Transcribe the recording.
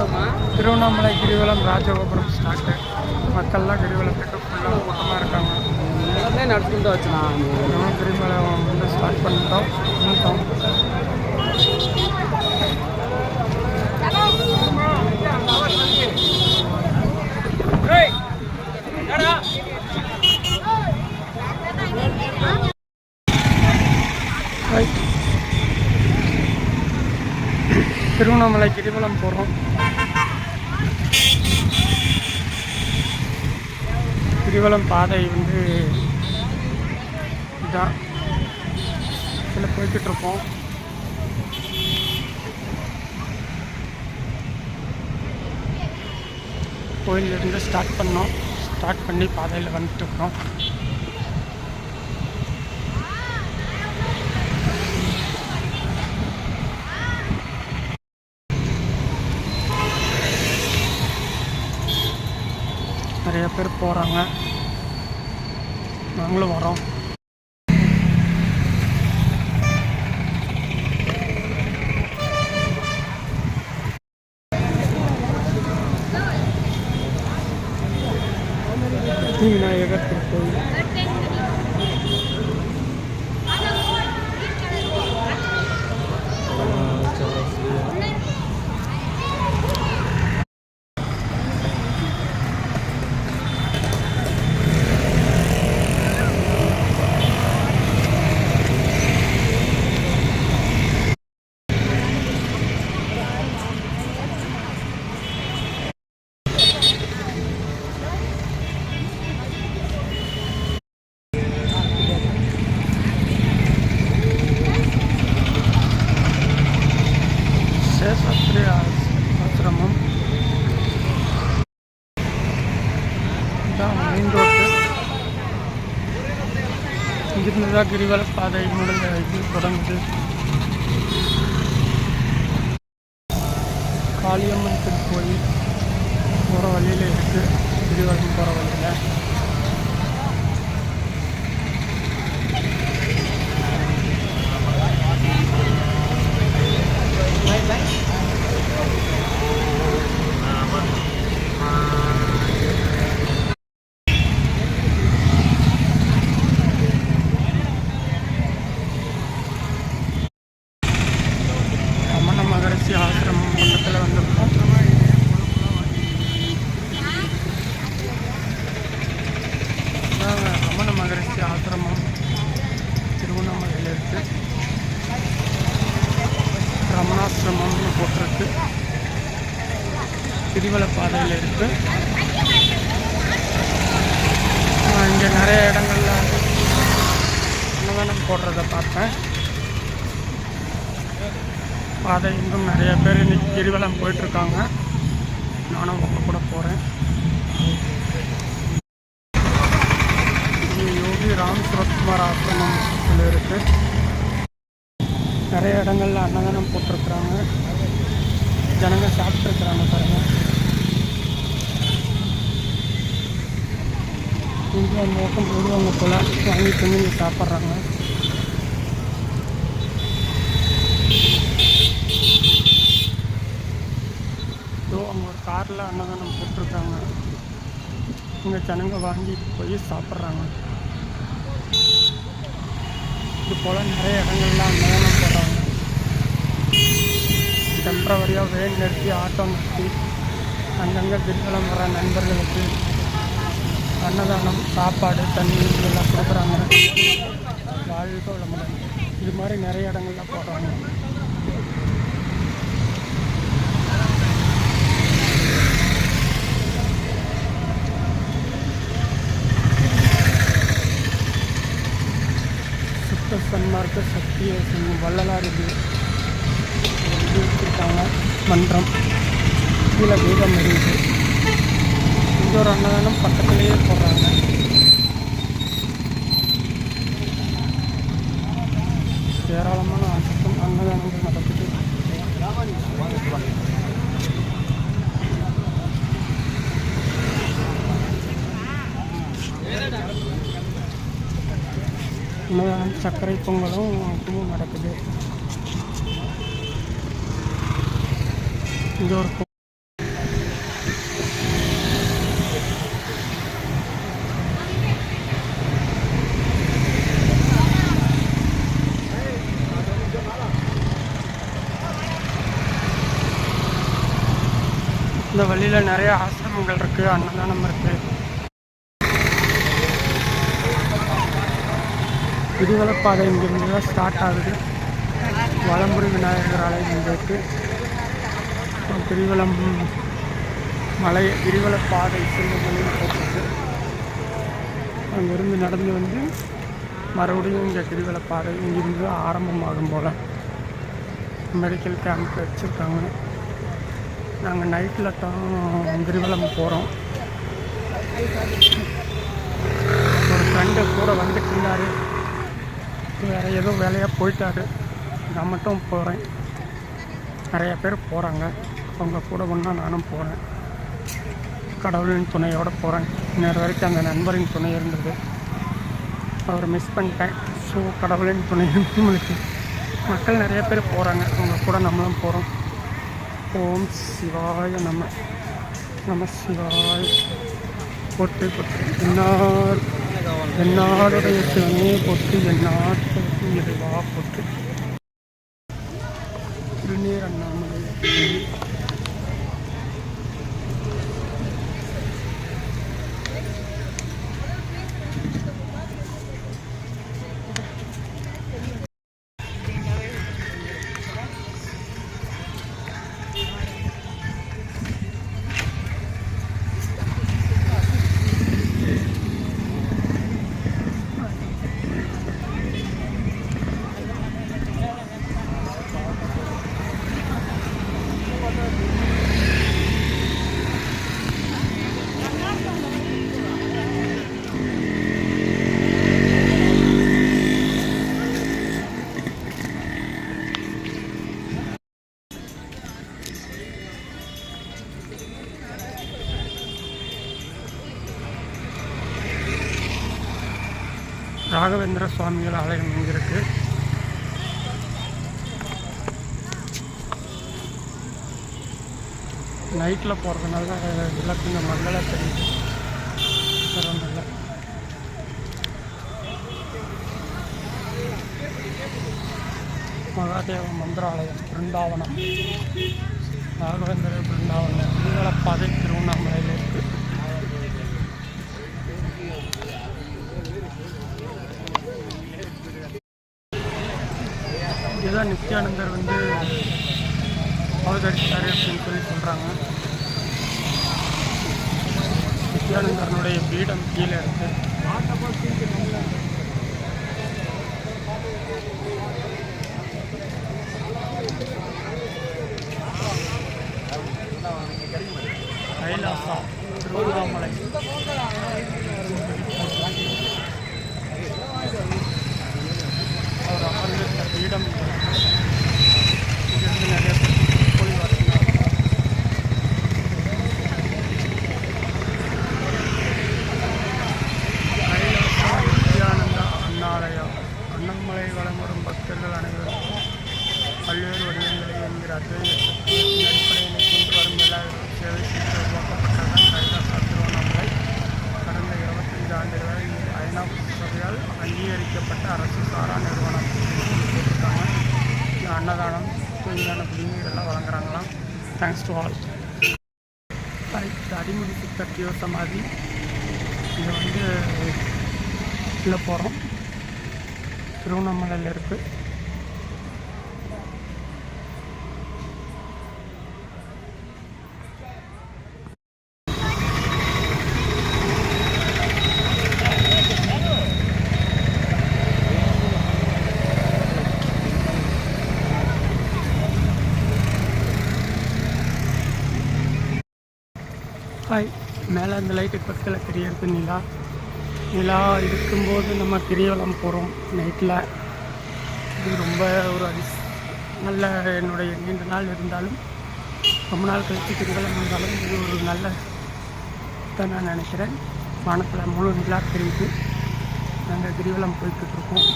திருவண்ணாமலை கிரிவலம் ராஜகோபுரம் ஸ்டார்ட்டு மக்கள்லாம் கிரிவலத்துக்கு ஃபுல்லாக கூட்டமாக இருக்காங்க. எல்லாமே நடிச்சுட்டு வச்சுனா கிரிவலம் வந்து ஸ்டார்ட் பண்ணிட்டோம் பண்ணிட்டோம். திருவண்ணாமலை கிரிவலம் போகிறோம் கிரிவலம் பாதை வந்து இதான். இதில் போய்கிட்டுருக்கோம் கோயிலிருந்து ஸ்டார்ட் பண்ணோம். ஸ்டார்ட் பண்ணி பாதையில் வந்துட்டு பேர் போகிறாங்க நாங்களும் வரோம் ஸ்ரீ விநாயகர் திருக்கோயில் சேஷாத்ரி ஆசிரமம் இதான் மெயின் ரோட்டு கங்கா கிரிவல பாதை முதல் இது தொடங்குது காளியம்மன் திருக்கோயில் போகிற வழியில் இருக்குது கிரிவலம் போகிற வழியில் ரமண மகரிஷி ஆசிரமம் பக்கத்தில் வந்திருக்கோம் இதாங்க ரமண மகரிஷி ஆசிரமம் திருவண்ணாமலையில் இருக்கு ரமணாசிரமம்னு போட்டிருக்கு கிரிவல பாதையில் இருக்கு இங்கே நிறைய இடங்கள்ல அன்னதானம் போடுறத பார்த்தேன். பாதை இன்னும் நிறைய பேர் இன்னைக்கு கிரிவலம் போயிட்டுருக்காங்க. நானும் உங்க கூட போகிறேன் இது யோகி ராம் சுரத்குமார் ஆசிரமம் இதில் இருக்கு. நிறைய இடங்கள்ல அன்னதானம் போட்டிருக்கிறாங்க. ஜனங்க சாப்பிட்ருக்குறாங்க பாருங்கள் இந்தியா மோக்கம் போடுவாங்க போல வாங்கி வந்து சாப்பிட்றாங்க. இதோ அவங்க ஒரு காரில் அன்னதானம் போட்டிருக்காங்க. இங்கே ஜனங்க வாங்கிட்டு போய் சாப்பிட்றாங்க. இது போல் நிறைய இடங்கள்ல அன்னதானம் போடுறாங்க. டெம்பரவரியாக வேன் நிறுத்தி ஆட்டோ நிறுத்தி அங்கங்கே கிரிவலம் வர நண்பர்களுக்கு அன்னதானம் சாப்பாடு தண்ணி இதெல்லாம் கொடுக்குறாங்க. வாழ்க வளமுடன். இது மாதிரி நிறைய இடங்கள்லாம் போடுறாங்க. சுத்த சன்மார்க்க சக்தியை செய்யும் வள்ளலார் இது. வச்சுருக்காங்க மன்றம். கீழே தீபம் எரியுது இங்கே ஒரு அன்னதானம் பக்கத்துலேயே போடுறாங்க ஏராளமான ஆட்டம் அன்னதானங்கள் நடக்குது அன்னதானம் சர்க்கரை பொங்கலும் இதுவும் நடக்குது இங்கே ஒரு வழியில் நிறைய ஆசிரமங்கள் இருக்குது அன்னதானம் இருக்குது கிரிவலப்பாதை இங்கிருந்து தான் ஸ்டார்ட் ஆகுது. வளம்புரி விநாயகர் ஆலயம் இங்கே இருக்குது கிரிவலம் மலை கிரிவலப்பாதை செல்லும் வழியில் போட்டுருக்கு. அங்கேருந்து நடந்து வந்து மறுபடியும் இங்கே கிரிவலப்பாதை இங்கிருந்து ஆரம்பமாகும் போல். மெடிக்கல் கேம்ப் வச்சுருக்காங்க. நாங்கள் நைட்டில் தான் கிரிவலம் போகிறோம் ஒரு ஃப்ரெண்டு கூட வந்துட்டு இருந்தார் வேறு ஏதோ வேலையாக போயிட்டாரு. நான் மட்டும் போகிறேன் நிறைய பேர் போகிறாங்க அவங்க கூட ஒன்றா நானும் போகிறேன் கடவுளின் துணையோடு போகிறேன் இன்னொரு வரைக்கும் அந்த நண்பரின் துணை இருந்தது. அவரை மிஸ் பண்ணிட்டேன். ஸோ கடவுளின் துணை நம்மளுக்கு மக்கள் நிறைய பேர் போகிறாங்க அவங்க கூட நம்மளும் போகிறோம் ஓம் சிவாய நம நம சிவாய். பொட்டு பொட்டு. என்னார் என்னாருடைய சிவனே பொட்டு என்னாட்டு இறைவா பொட்டு. ராகவேந்திர சுவாமிகள் ஆலயம் இங்கே நைட்டில் போகிறதுனால இதெல்லாம் கொஞ்சம் மங்களா தெரியுது. வேற மகாதேவ மந்திராலயம் பிருந்தாவனம். ராகவேந்திர பிருந்தாவனம் திருவளப்பாதை திருவண்ணாமலையில் இருக்குது தான் நித்யானந்தர் வந்து அவதரித்தார் அப்படின்னு சொல்லி சொல்கிறாங்க நித்யானந்தரனுடைய பீடம் கீழே இருக்கு. கைலாசா திருவண்ணாமலை அவர் அமர்ந்திருந்த பீடம் இது. இங்கிருந்து நிறைய பேர் போய் வருகிறார் கைலாசம் நித்யானந்தா அண்ணாலயம் அண்ணாமலை வலம் வரும் பக்தர்கள் அனைவரும் பல்வேறு வடிவங்களை என்கிற அடிப்படையினை கொண்டு வரும் எல்லாருக்கும் சேவை செய்து உருவாக்கப்பட்டதான் கைலாசா திருவண்ணாமலை கடந்த இருபத்தஞ்சு ஆண்டுகளாக ஐநா சபையால் அங்கீகரிக்கப்பட்ட அரசு சாரா நிறுவனம். போட்டிருக்காங்க அன்னதானம் தூய்மையான குடிநீர் எல்லாம் வழங்குறாங்களாம். தேங்க்ஸ் டு ஆல் இது அடிமுடி சித்தர் ஜீவ சமாதி. இது வந்து உள்ளே போகிறோம் திருவண்ணாமலையில் இருக்குது மேலே அந்த லைட்டு பக்கத்தில் தெரியறது நிலா. நிலா இருக்கும்போது நம்ம கிரிவலம் போகிறோம் நைட்டில் இது ரொம்ப ஒரு அதிஸ் நல்ல என்னுடைய நீண்ட நாள் இருந்தாலும் ரொம்ப நாள் கழித்து கிரிவலம் இருந்தாலும் இது ஒரு நல்ல தான் நான் நினைக்கிறேன். வானத்தில் முழு நிலா தெரியுது. நாங்கள் கிரிவலம் போய்கிட்டு இருக்கோம்.